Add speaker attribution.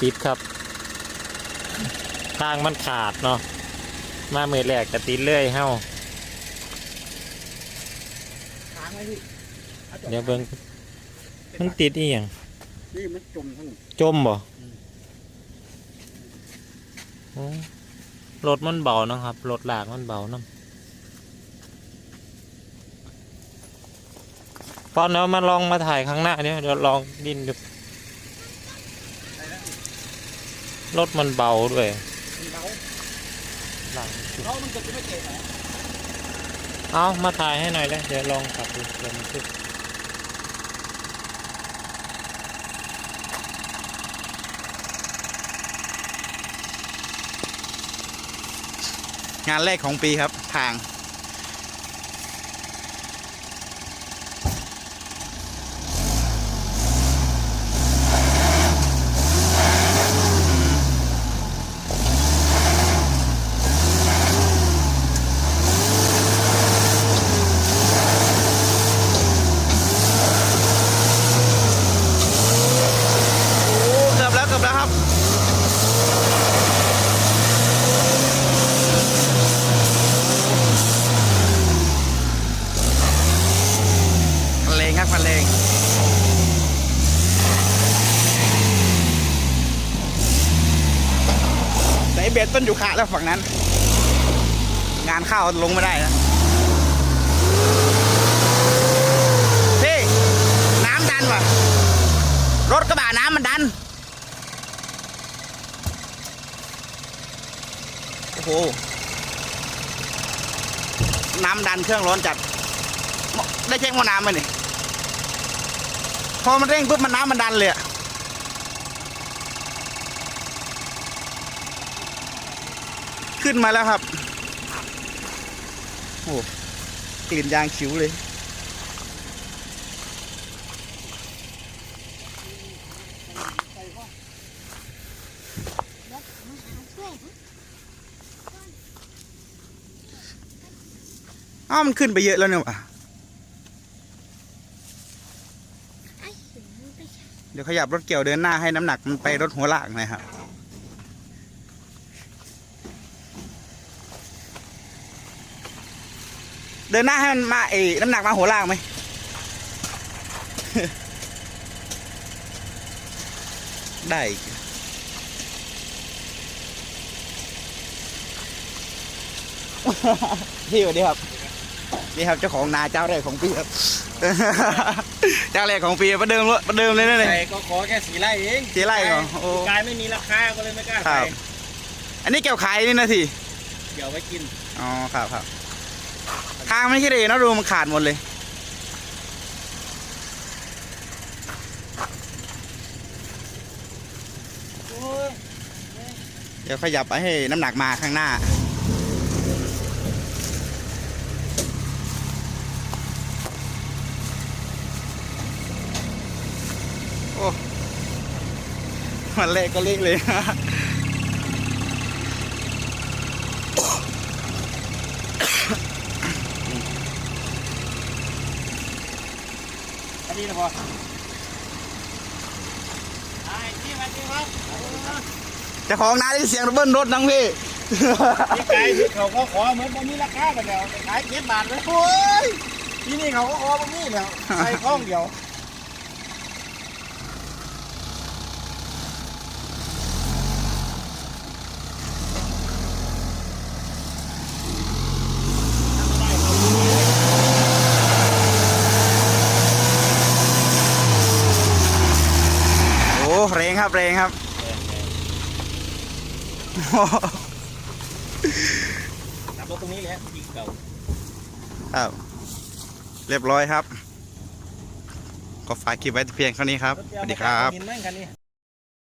Speaker 1: ติดครับ ทางมันขาดเนาะมามือแรกก็ติดเรื่อยเฮ้า
Speaker 2: ค้างไว้พี่อาจาะ
Speaker 1: เดี๋ยวเบิ่งมันติดอีหยัง
Speaker 2: นี่มันจมทั้ง
Speaker 1: จมบ่
Speaker 2: อืม
Speaker 1: โอ้รถมันเบานะครับรถลากมันเบาน้ำพอเนาะมาลองมาถ่ายข้างหน้าเดี๋ยวเดี๋ยวลองดินดู รถมันเบาด้วย
Speaker 2: มันเบา
Speaker 1: หลัง
Speaker 2: เรามันเกิดจะไม่เก่งเหรอ
Speaker 1: เอามาถ่ายให้หน่อยเลยเดี๋ยวลองขับดูเดี๋ยวมันขึ้น
Speaker 3: งานแรกของปีครับทาง โอ้เกือบแล้วเกือบแล้วครับ พันเลงครับพันเลงแต่ไอ้ เบ็ดต้นอยู่ขาแล้วฝั่งนั้น งานข้าวลงไม่ได้นะพี่น้ำดันว่ะรถกระบะน้ำมันดัน โอ้โห น้ำดันเครื่องร้อนจัด ได้เช็คหม้อน้ำไหมนี่พอมันเร่งปุ๊บมันน้ำมันดันเลยอะ ขึ้นมาแล้วครับ โอ้กลิ่นยางขิวเลย อ้าวมันขึ้นไปเยอะแล้วเนี่ยว่ะเดี๋ยวขยับรถเกี่ยวเดินหน้าให้น้ำหนักมันไปรถหัวลากนะครับ เดินหน้าให้มันมาเอน้ำหนักมาหัวลากไหมได้อีกพี่สวัสดีครับ นี่ครับเจ้าของนาเจ้าแรกของพี่ครับ เจ้าแรกของปีประเดิมเลยประเดิมเลยนะเนี่ย
Speaker 2: ใส่ก็ขอแค่สีไร่เอง
Speaker 3: สีไร่เหรอโอ้
Speaker 2: กายไม่มีราคาก็เลยไม่กล้า
Speaker 3: ครั
Speaker 2: ใส่
Speaker 3: บอันนี้เกี่ยวขายนี่นะที
Speaker 2: เดี๋ยวไว้กิน
Speaker 3: อ๋อครับครับ ทางไม่ใช่เลยนะดูมันขาดหมดเลยเดี๋ยวขยับไปให้น้ำหนักมาข้างหน้า โอ้ มันเละก็เละเลย
Speaker 2: นนี้นะพอไอ้ที่มาที่ครับ
Speaker 3: เจะของนาได้เสียงระเบิ้ลรถนังพี่
Speaker 2: พี่ไก่ที่เขาก็ขอเหมือนบ่มีราคากันแล้วขายเจ็ดบาทเลยโอ้ยที่นี่เขาก็ขอบ่มีแล้วใส่ข้องเดียว
Speaker 3: โอ้ แรงครับแรงครับ
Speaker 2: กลับรถตรงนี้แหละยิงเก่า
Speaker 3: ครับเรียบร้อยครับ ก็ฝากคลิปไว้เพียงเท่านี้ครับสวัสดีครับ